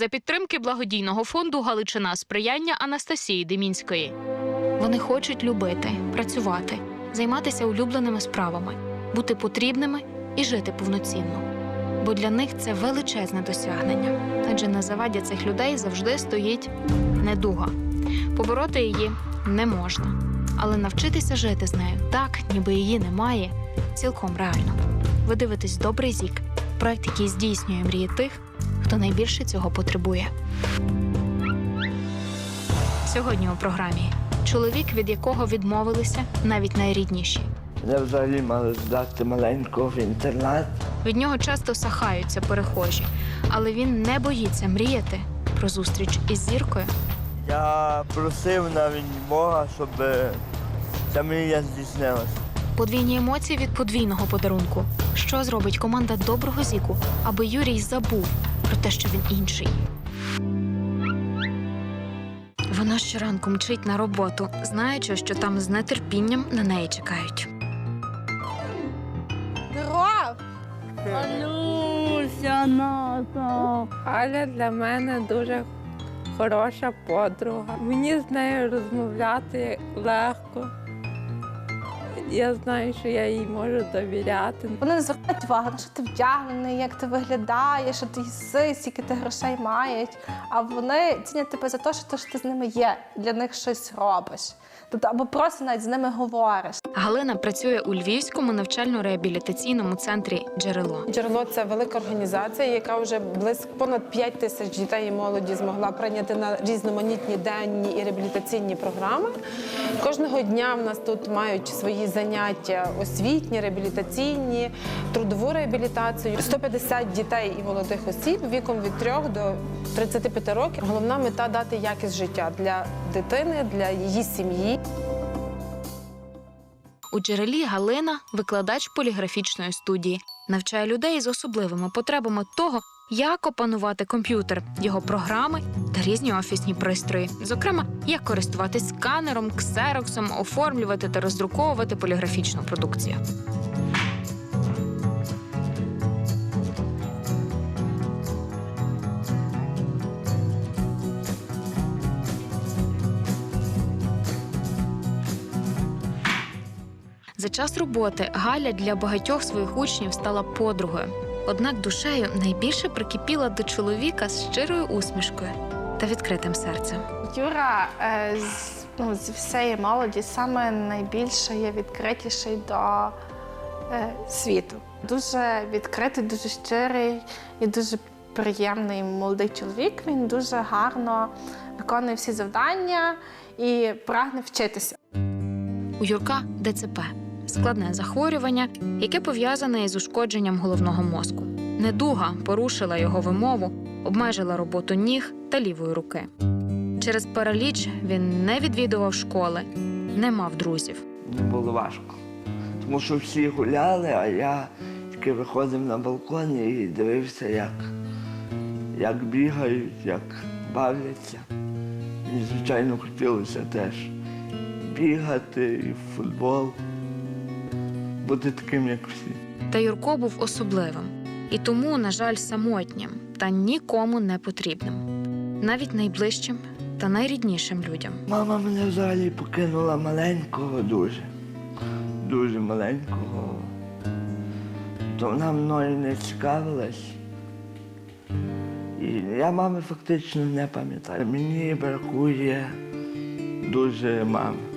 за підтримки благодійного фонду Галичина сприяння Анастасії Демінської. Вони хочуть любити, працювати, займатися улюбленими справами, бути потрібними і жити повноцінно. Бо для них це величезне досягнення, адже на заваді цих людей завжди стоїть недуга. Побороти її не можна, але навчитися жити з нею так, ніби її немає, цілком реально. Ви дивитесь добрий зік, проект, який здійснює мрії тих, хто найбільше цього потребує. Сьогодні у програмі чоловік, від якого відмовилися навіть найрідніші. Мене взагалі мали здати маленького в інтернат. Від нього часто сахаються перехожі, але він не боїться мріяти про зустріч із зіркою. Я просив навіть Бога, щоб ця мрія здійснилася. Подвійні емоції від подвійного подарунку. Що зробить команда доброго зіку, аби Юрій забув про те, що він інший. Вона щоранку мчить на роботу, знаючи, що там з нетерпінням на неї чекають. Здоров! Алюся, ната. Аля для мене дуже хороша подруга. Мені з нею розмовляти легко. Я знаю, що я їй можу довіряти. Вони не звертають увагу, на що ти вдягнений, як ти виглядаєш, що ти їси, скільки ти грошей мають. А вони цінять тебе за те, що ти, з ними є, для них щось робиш. Тобто, або просто навіть з ними говориш. Галина працює у Львівському навчально-реабілітаційному центрі Джерело. Джерело це велика організація, яка вже близько понад 5 тисяч дітей і молоді змогла прийняти на різноманітні денні і реабілітаційні програми. Кожного дня в нас тут мають свої заняття освітні, реабілітаційні, трудову реабілітацію. 150 дітей і молодих осіб віком від 3 до 35 років. Головна мета дати якість життя для дитини, для її сім'ї. У джерелі Галина, викладач поліграфічної студії, навчає людей з особливими потребами того, як опанувати комп'ютер, його програми та різні офісні пристрої, зокрема, як користуватись сканером, ксероксом, оформлювати та роздруковувати поліграфічну продукцію. За час роботи Галя для багатьох своїх учнів стала подругою. Однак душею найбільше прикипіла до чоловіка з щирою усмішкою та відкритим серцем. Юра е, з, ну, зі всієї молоді саме найбільше є відкритіший до е, світу. Дуже відкритий, дуже щирий і дуже приємний молодий чоловік. Він дуже гарно виконує всі завдання і прагне вчитися. У Юрка ДЦП складне захворювання, яке пов'язане із ушкодженням головного мозку. Недуга порушила його вимову, обмежила роботу ніг та лівої руки. Через параліч він не відвідував школи, не мав друзів. Було важко. Тому що всі гуляли, а я тільки виходив на балкон і дивився, як, як бігають, як бавляться. Мені, звичайно, хотілося теж бігати і в футбол, бути таким, як всі. Та Юрко був особливим і тому, на жаль, самотнім та нікому не потрібним, навіть найближчим та найріднішим людям. Мама мене взагалі покинула маленького дуже, дуже маленького. То вона мною не цікавилась. І я мами фактично не пам'ятаю. Мені бракує дуже мами.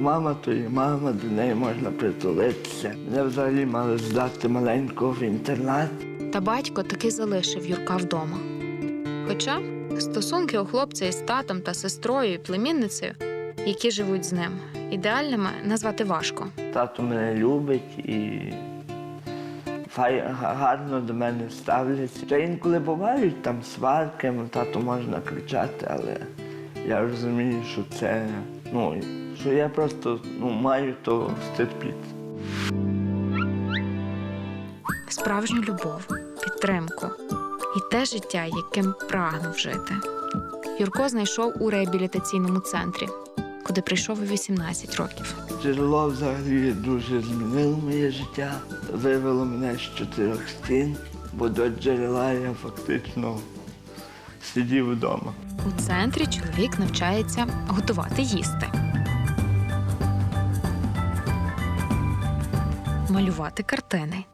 Мама то є мама, до неї можна притулитися. Мене взагалі мали здати маленького в інтернат. Та батько таки залишив Юрка вдома. Хоча стосунки у хлопця із татом та сестрою і племінницею, які живуть з ним, ідеальними назвати важко. Тато мене любить і гарно до мене ставляться. Та інколи бувають там сварки, ну, тато можна кричати, але я розумію, що це, ну, що я просто ну, маю то стерпіти. Справжню любов, підтримку і те життя, яким прагнув жити. Юрко знайшов у реабілітаційному центрі, куди прийшов у 18 років. Джерело взагалі дуже змінило моє життя, вивело мене з чотирьох стін, бо до джерела я фактично сидів вдома. У центрі чоловік навчається готувати їсти. Малювати картини.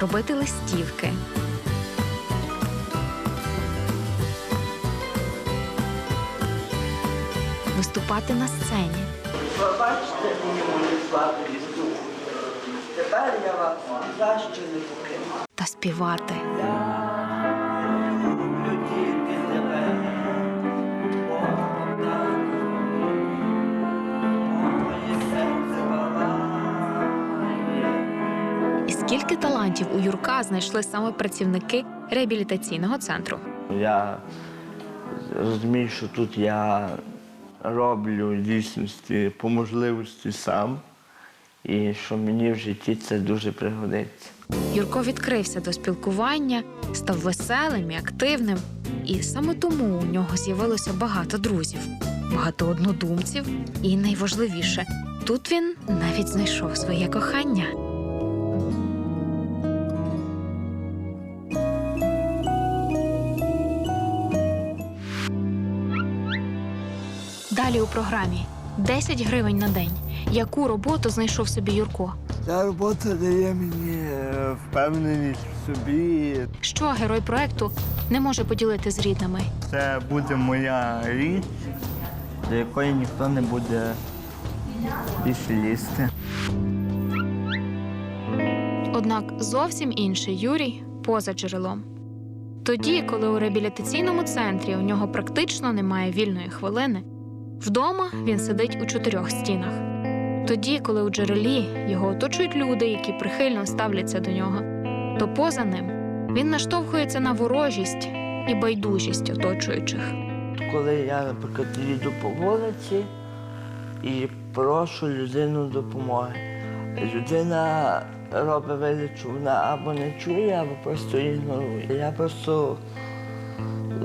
Робити листівки. Виступати на сцені. Пробачте мені мою слабкість духу. Тепер я вас за що не покину. та співати. Скільки талантів у Юрка знайшли саме працівники реабілітаційного центру. Я розумію, що тут я роблю дійсності по можливості сам, і що мені в житті це дуже пригодиться. Юрко відкрився до спілкування, став веселим і активним. І саме тому у нього з'явилося багато друзів, багато однодумців, і найважливіше, тут він навіть знайшов своє кохання. Далі у програмі 10 гривень на день. Яку роботу знайшов собі Юрко? Ця робота дає мені е, впевненість в собі. Що герой проекту не може поділити з рідними? Це буде моя річ, до якої ніхто не буде більше лізти. Однак зовсім інший Юрій поза джерелом. Тоді, коли у реабілітаційному центрі у нього практично немає вільної хвилини, вдома він сидить у чотирьох стінах. Тоді, коли у джерелі його оточують люди, які прихильно ставляться до нього, то поза ним він наштовхується на ворожість і байдужість оточуючих. Коли я, наприклад, їду по вулиці і прошу людину допомоги. Людина робить вигляд, що вона або не чує, або просто ігнорує. Я просто е,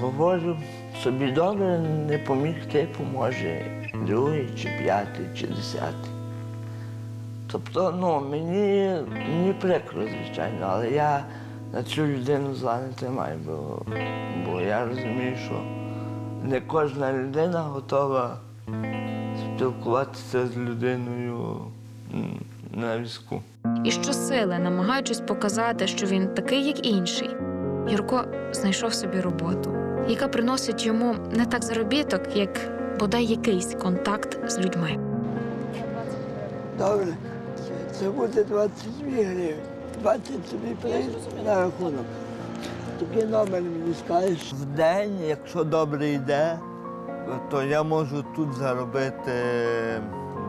говорю собі добре, не поміг ти, поможе другий, чи п'ятий, чи десятий. Тобто, ну, мені, мені прикро, звичайно, але я на цю людину зла не тримаю, бо, бо я розумію, що не кожна людина готова спілкуватися з людиною на візку. І щосили, намагаючись показати, що він такий, як інший, Юрко знайшов собі роботу, яка приносить йому не так заробіток, як бодай якийсь контакт з людьми. Добре, це буде 22 гривень. 20 собі прийде на рахунок. Такий номер мені скажеш. В день, якщо добре йде, то я можу тут заробити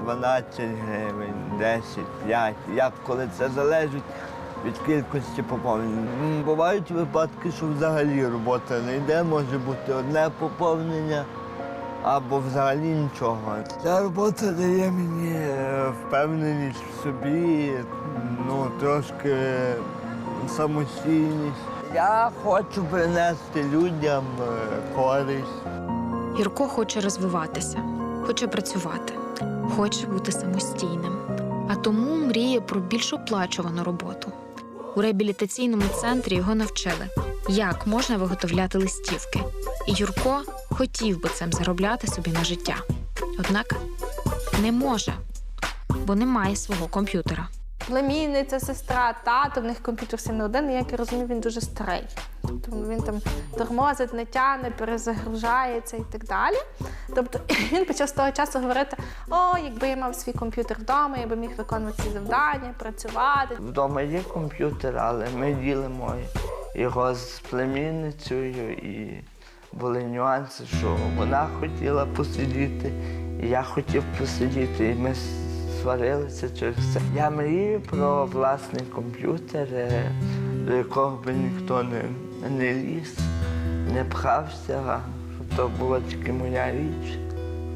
12 гривень, 10, 5, як коли це залежить від кількості поповнень. Бувають випадки, що взагалі робота не йде, може бути одне поповнення або взагалі нічого. Ця робота дає мені е, впевненість в собі, ну трошки самостійність. Я хочу принести людям е, користь. Юрко хоче розвиватися, хоче працювати, хоче бути самостійним, а тому мріє про більш оплачувану роботу. У реабілітаційному центрі його навчили, як можна виготовляти листівки. І Юрко хотів би цим заробляти собі на життя. Однак не може, бо немає свого комп'ютера. Племінниця, сестра, тато, в них комп'ютер сильно один, і як я розумію, він дуже старий. Тобто він там тормозить, не тягне, перезагружається і так далі. Тобто він почав з того часу говорити: о, якби я мав свій комп'ютер вдома, я би міг виконувати ці завдання, працювати. Вдома є комп'ютер, але ми ділимо його з племінницею і були нюанси, що вона хотіла посидіти, і я хотів посидіти, і ми сварилися через це. Я мрію про власний комп'ютер, е, до якого би ніхто не, не ліз, не пхався, то була тільки моя річ,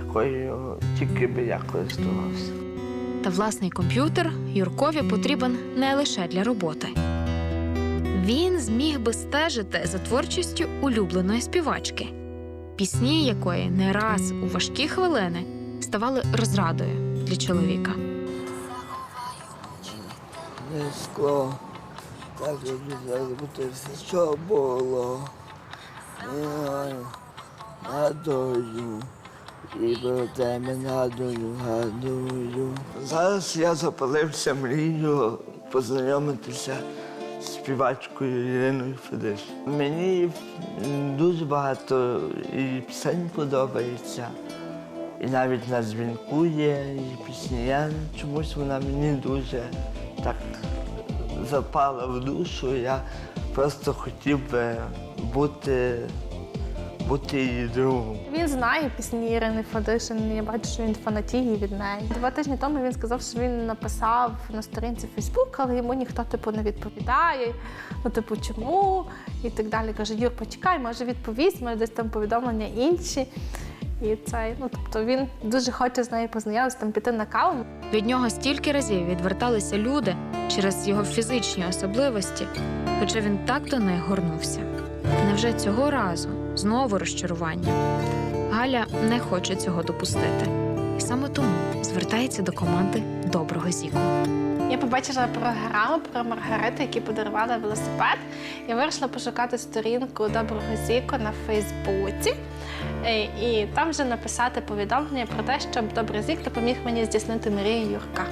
якою тільки би я користувався. Та власний комп'ютер Юркові потрібен не лише для роботи. Він зміг би стежити за творчістю улюбленої співачки, пісні якої не раз у важкі хвилини ставали розрадою для чоловіка. не скло. Так як бути все, що було. Гадую. І про тебе нагадую, гадую. Зараз я запалився мрію познайомитися з співачкою Іриною Федиш. Мені дуже багато і пісень подобається. І навіть на дзвінку є, і пісні. Я чомусь вона мені дуже так запала в душу. Я просто хотів би бути, бути її другом. Він знає пісні Ірини Фадишин. Я бачу, що він фанатіє від неї. Два тижні тому він сказав, що він написав на сторінці Фейсбук, але йому ніхто типу не відповідає. Ну, типу, чому? І так далі. Каже: Юр, почекай, може відповість, може десь там повідомлення інші. І цей, ну тобто він дуже хоче з нею познайомитися, там піти на каву. Від нього стільки разів відверталися люди через його фізичні особливості, хоча він так до них горнувся. Невже цього разу знову розчарування? Галя не хоче цього допустити, і саме тому звертається до команди доброго зіку. Я побачила програму про Маргариту, які подарували велосипед. Я вирішила пошукати сторінку доброго зіку на Фейсбуці. Е, І там вже написати повідомлення про те, щоб добрий зік допоміг мені здійснити мрію Юрка.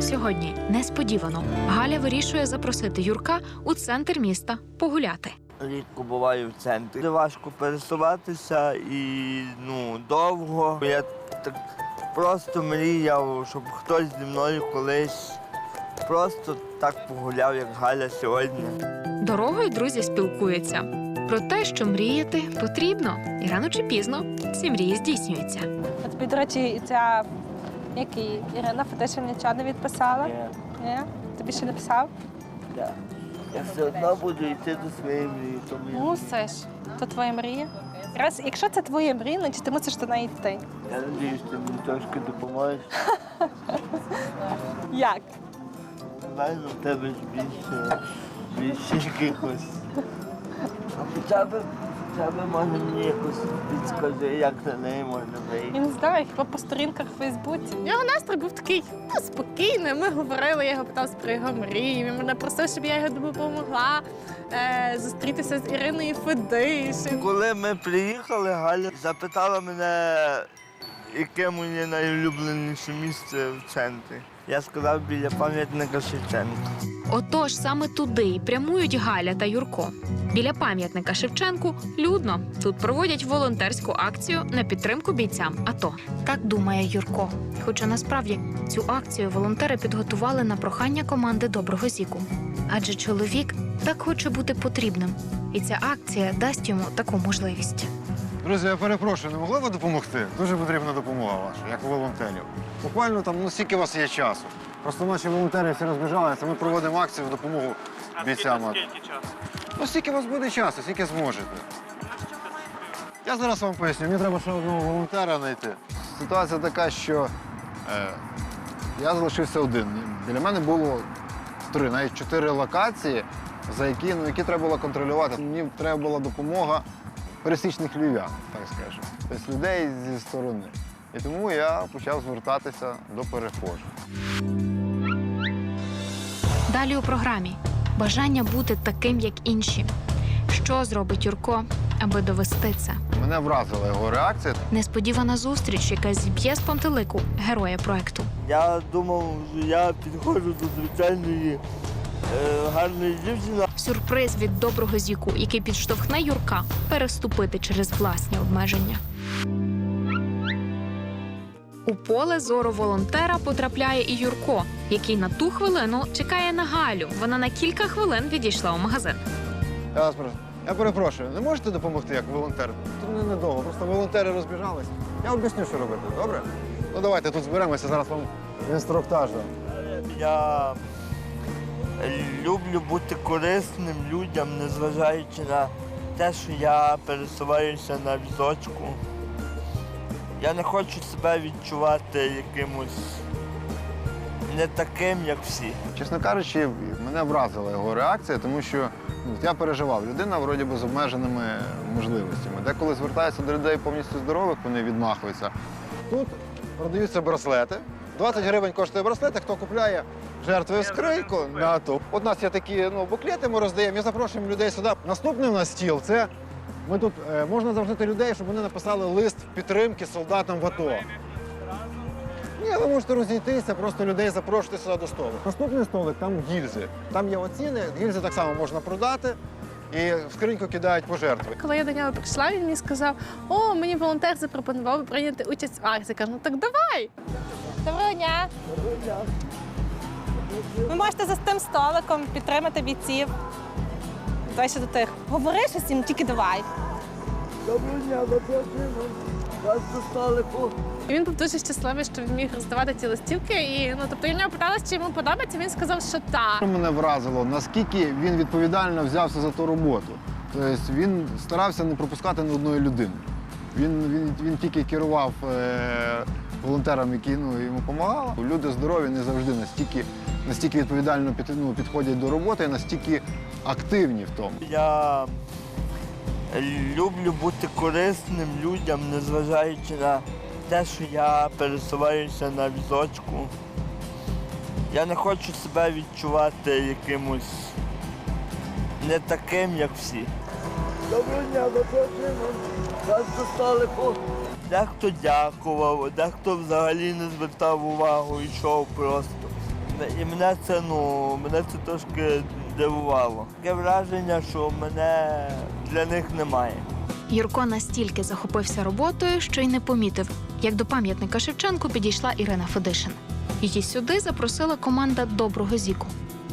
Сьогодні несподівано Галя вирішує запросити Юрка у центр міста погуляти. Рідко буваю в центрі. Важко пересуватися і ну, довго. Я так просто мріяв, щоб хтось зі мною колись просто так погуляв, як Галя сьогодні. Дорогою друзі спілкуються про те, що мріяти потрібно, і рано чи пізно ці мрії здійснюються. А тобі, до речі, ця як і Ірина Фетишин нічого не відписала? Ні? Тобі ще не писав? Я, я все одно буду йти до своєї мрії. Мусиш. То твоя мрія. Раз, якщо це твоя мрія, значить ти мусиш до неї йти. я надіюсь, ти мені трошки допоможеш. Як? Знаю, у тебе більше, більше якихось. А хоча б, хоча б може мені якось підскажи, як на неї можна вийти. Я не знаю, хіба по сторінках в Фейсбуці. Його настрій був такий ну, спокійний. Ми говорили, я його питав про його мрії. Він мене просив, щоб я його допомогла е, зустрітися з Іриною Федишин. Коли ми приїхали, Галя запитала мене, яке моє найулюбленіше місце в центрі. Я сказав біля пам'ятника Шевченка. Отож, саме туди й прямують Галя та Юрко. Біля пам'ятника Шевченку людно. Тут проводять волонтерську акцію на підтримку бійцям АТО. Так думає Юрко. Хоча насправді цю акцію волонтери підготували на прохання команди Доброго Зіку. Адже чоловік так хоче бути потрібним, і ця акція дасть йому таку можливість. Друзі, я перепрошую, не могли б допомогти? Дуже потрібна допомога ваша, як волонтерів. Буквально там, ну скільки у вас є часу. Просто наші волонтери всі розбіжалися, ми проводимо акцію в допомогу бійцям. Скільки часу? Ну, скільки у вас буде часу, скільки зможете. Я зараз вам поясню, мені треба ще одного волонтера знайти. Ситуація така, що е, я залишився один. Біля мене було три, навіть чотири локації, за які, ну, які треба було контролювати. Мені треба була допомога пересічних львів'ян, так скажемо. Тобто людей зі сторони. І тому я почав звертатися до перехожих. Далі у програмі бажання бути таким, як інші. Що зробить Юрко, аби довести це? Мене вразила його реакція. Несподівана зустріч, яка зіб'є з пантелику героя проекту. Я думав, що я підходжу до звичайної гарної дівчини. Сюрприз від доброго зіку, який підштовхне Юрка переступити через власні обмеження. У поле зору волонтера потрапляє і Юрко, який на ту хвилину чекає на Галю. Вона на кілька хвилин відійшла у магазин. Я вас прошу. Я перепрошую, не можете допомогти як волонтер? Тут не недовго, просто волонтери розбіжались. Я об'ясню, що робити, добре? Ну давайте тут зберемося, зараз вам інструктаж дам. Я люблю бути корисним людям, незважаючи на те, що я пересуваюся на візочку. Я не хочу себе відчувати якимось не таким, як всі. Чесно кажучи, мене вразила його реакція, тому що ну, я переживав. Людина вроді би з обмеженими можливостями. Деколи звертаються до людей повністю здорових, вони відмахуються. Тут продаються браслети, 20 гривень коштує браслет, а хто купляє жертвою скриньку на АТО. От у нас є такі ну, буклети, ми роздаємо і запрошуємо людей сюди. Наступний у нас стіл це ми тут е, можна завжити людей, щоб вони написали лист підтримки солдатам в АТО. Ні, ви можете розійтися, просто людей запрошувати сюди до столу. Наступний столик там гільзи. Там є оціни, гільзи так само можна продати і в скриньку кидають пожертви. Коли я до нього прийшла, він мені сказав: О, мені волонтер запропонував прийняти участь в акції. Кажу, ну так давай. Доброго дня. Ви можете за тим столиком підтримати бійців. Давай ще до тих. Говори щось їм, тільки давай. Доброго дня, запрошуємо вас до столику. І він був дуже щасливий, що він міг роздавати ці листівки. І ну тобто я в нього питалася, чи йому подобається. Він сказав, що так. Мене вразило, наскільки він відповідально взявся за ту роботу. Тобто він старався не пропускати ні одної людини. Він, він, він тільки керував е, волонтерам, які ну, йому допомагали. Люди здорові не завжди настільки, настільки відповідально під, ну, підходять до роботи і настільки активні в тому. Я люблю бути корисним людям, незважаючи на те, що я пересуваюся на візочку. Я не хочу себе відчувати якимось не таким, як всі. Доброго дня, запрошуємо вас до столику. Дехто дякував, дехто взагалі не звертав увагу, йшов просто. І мене це, ну, мене це трошки дивувало. Таке враження, що мене для них немає. Юрко настільки захопився роботою, що й не помітив, як до пам'ятника Шевченку підійшла Ірина Федишин. Її сюди запросила команда доброго зіку,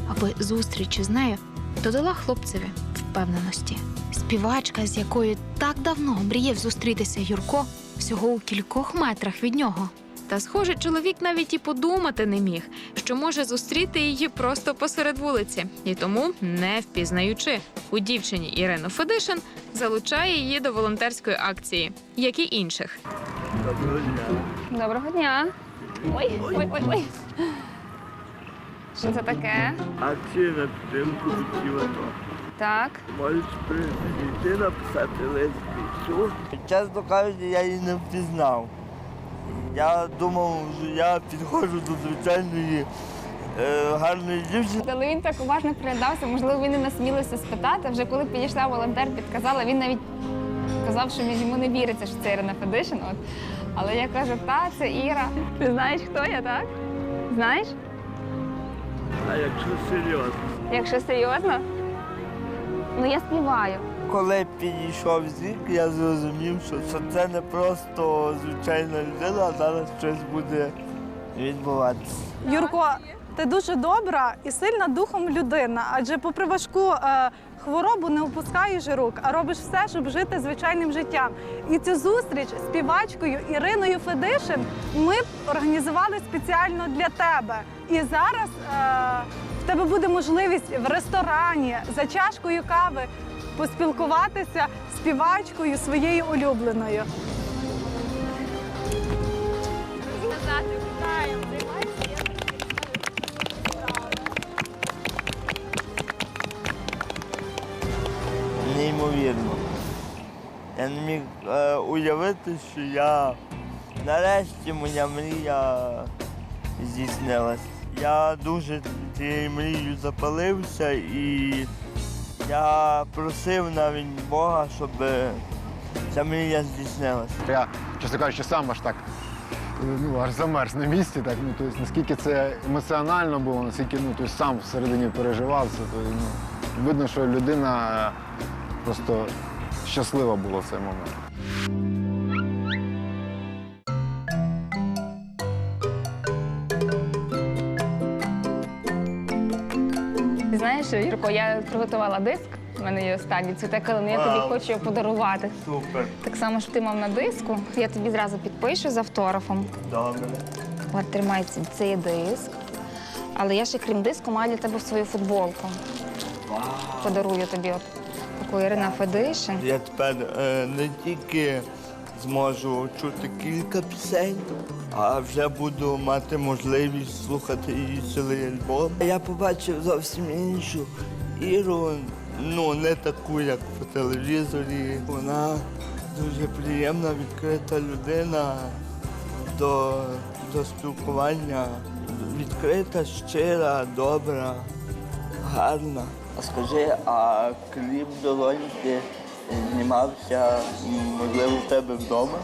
аби зустріч із нею додала хлопцеві впевненості. Співачка, з якою так давно мріяв зустрітися Юрко, всього у кількох метрах від нього. Та, схоже, чоловік навіть і подумати не міг, що може зустріти її просто посеред вулиці, і тому, не впізнаючи у дівчині Ірину Федишин, залучає її до волонтерської акції, як і інших. Доброго дня. Доброго дня. Ой, ой, ой, ой. Що це таке? Акція на підтримку життів АТО. Так. Можеш прийти написати лист бійцю. Чесно кажучи, я її не впізнав. Я думав, що я підходжу до звичайної е, гарної дівчини. Але він так уважно приглядався, можливо, він і насмілився спитати. Вже коли підійшла волонтер, підказала, він навіть казав, що йому не віриться, що це Ірина Федишин. От. Але я кажу, та, це Іра. Ти знаєш, хто я, так? Знаєш? А якщо серйозно? Якщо серйозно, ну я співаю. Коли підійшов зік, я зрозумів, що це- це не просто звичайна людина, а зараз щось буде відбуватися. Юрко, ти дуже добра і сильна духом людина, адже попри важку е, хворобу не опускаєш рук, а робиш все, щоб жити звичайним життям. І цю зустріч з співачкою Іриною Федишин ми б організували спеціально для тебе. І зараз е, тебе буде можливість в ресторані за чашкою кави поспілкуватися з співачкою своєю улюбленою. Неймовірно. Я не міг е, уявити, що я нарешті моя мрія здійснилась. Я дуже цією мрією запалився і я просив навіть Бога, щоб ця мрія здійснилася. Я, чесно кажучи, сам аж так ну, аж замерз на місці. Так, ну, тобто, наскільки це емоціонально було, наскільки ну, тобто, сам всередині переживав це. То, ну, видно, що людина просто щаслива була в цей момент. Знаєш, Юрко, я приготувала диск. У мене є останній цвіте калини, я тобі Вау. хочу його подарувати. Супер. Так само, що ти мав на диску. Я тобі зразу підпишу з автографом. Добре. От тримай ці- цей диск. Але я ще крім диску маю для тебе свою футболку. Подарую тобі от таку Ірина Федишин. Я тепер е, не тільки зможу чути кілька пісень, а вже буду мати можливість слухати її цілий альбом. Я побачив зовсім іншу Іру, ну не таку, як по телевізорі. Вона дуже приємна, відкрита людина до до спілкування. Відкрита, щира, добра, гарна. А скажи, а кліп долоньки знімався, можливо, в тебе вдома?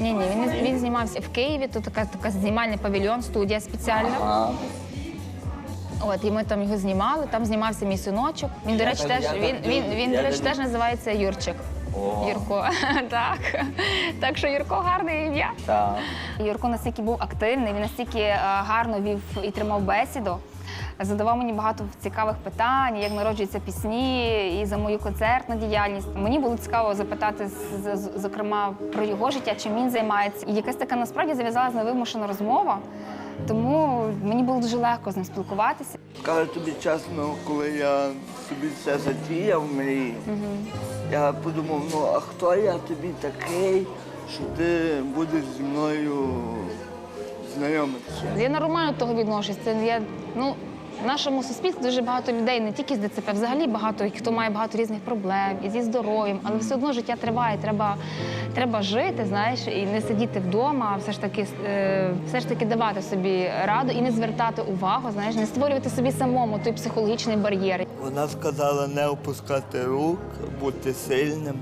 Ні, ні, він, він знімався в Києві. Тут така, така знімальний павільйон, студія спеціальна. А, От і ми там його знімали. Там знімався мій синочок. Він, до речі, теж він, він, він, до речі, теж називається Юрчик. О. Юрко, так. Так що Юрко гарне ім'я. так. Юрко настільки був активний, він настільки е, гарно вів і тримав бесіду. Задавав мені багато цікавих питань, як народжуються пісні, і за мою концертну діяльність. Мені було цікаво запитати, зокрема, про його життя, чим він займається. І якась така насправді зав'язалася невимушена розмова. Тому мені було дуже легко з ним спілкуватися. Скажу тобі чесно, коли я собі це затіяв в мрії, я подумав, ну а хто я тобі такий, що ти будеш зі мною знайомитися? Я нормально до того відношусь. Це я ну. В нашому суспільстві дуже багато людей, не тільки з ДЦП, взагалі багато хто має багато різних проблем і зі здоров'ям, але все одно життя триває. Треба, треба жити, знаєш, і не сидіти вдома, а все ж таки, е, все ж таки давати собі раду і не звертати увагу, знаєш, не створювати собі самому той психологічний бар'єр. Вона сказала не опускати рук, бути сильним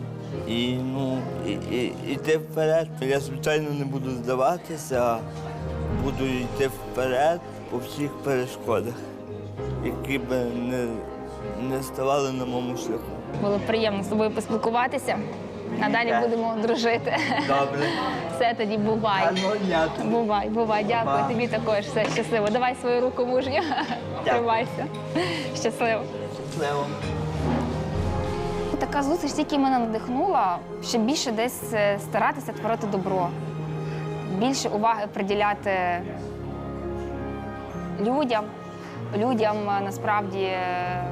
і ну і, і, йти вперед. Я звичайно не буду здаватися, буду йти вперед по всіх перешкодах, які би не, не ставали на моєму шляху. Було приємно з тобою поспілкуватися. Надалі будемо дружити. Добре. Все тоді бувай. Гарного дня тобі. Бувай, бувай, дякую тобі також. Все щасливо. Давай свою руку мужню. Тримайся. Щасливо. Щасливо. Така зустріч тільки мене надихнула ще більше десь е, старатися творити добро, більше уваги приділяти людям, людям е, насправді е,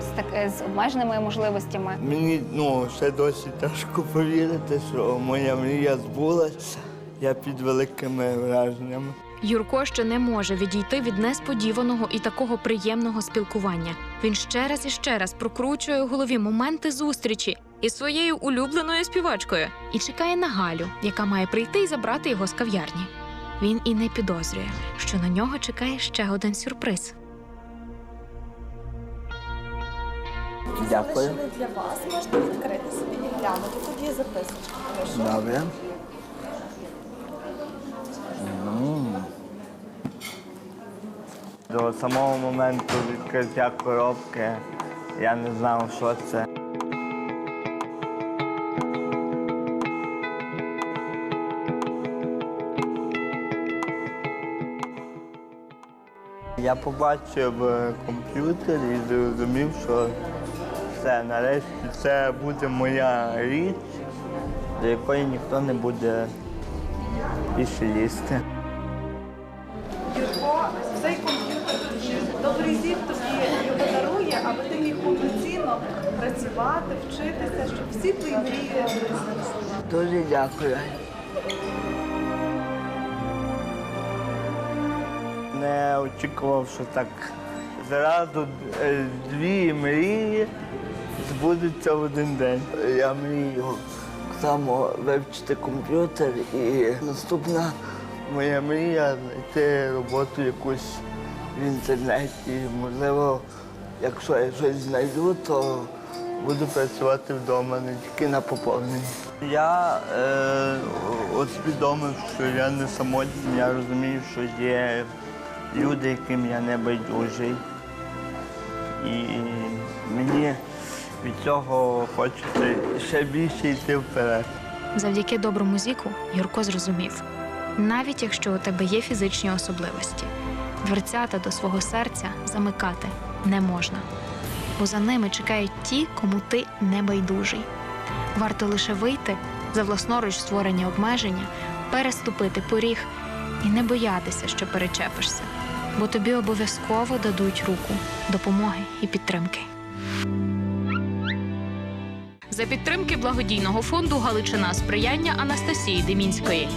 з, так, е, з обмеженими можливостями. Мені ну, ще досі тяжко повірити, що моя мрія збулася. Я під великими враженнями. Юрко ще не може відійти від несподіваного і такого приємного спілкування. Він ще раз і ще раз прокручує у голові моменти зустрічі із своєю улюбленою співачкою і чекає на Галю, яка має прийти і забрати його з кав'ярні. Він і не підозрює, що на нього чекає ще один сюрприз. Дякую. для вас. Можете відкрити собі і глянути. Тут є записочка. Прошу. Добре. М. До самого моменту відкриття коробки я не знав, що це. Я побачив е, комп'ютер і зрозумів, що все, нарешті це буде моя річ, до якої ніхто не буде більше лізти. Юрко, цей комп'ютер добрий зір тобі його дарує, аби ти міг повноцінно працювати, вчитися, щоб всі твої мрії. Дуже дякую. Не очікував, що так зразу е, дві мрії збудуться в один день. Я мрію само вивчити комп'ютер і наступна моя мрія знайти роботу якусь в інтернеті. Можливо, якщо я щось знайду, то буду працювати вдома, не тільки на поповненні. Я е, усвідомив, що я не самотній, я розумію, що є люди, яким я не байдужий. І мені від цього хочеться ще більше йти вперед. Завдяки доброму зіку Юрко зрозумів: навіть якщо у тебе є фізичні особливості, дверцята до свого серця замикати не можна, бо за ними чекають ті, кому ти не байдужий. Варто лише вийти за власноруч створені обмеження, переступити поріг і не боятися, що перечепишся, бо тобі обов'язково дадуть руку допомоги і підтримки. За підтримки благодійного фонду Галичина сприяння Анастасії Демінської.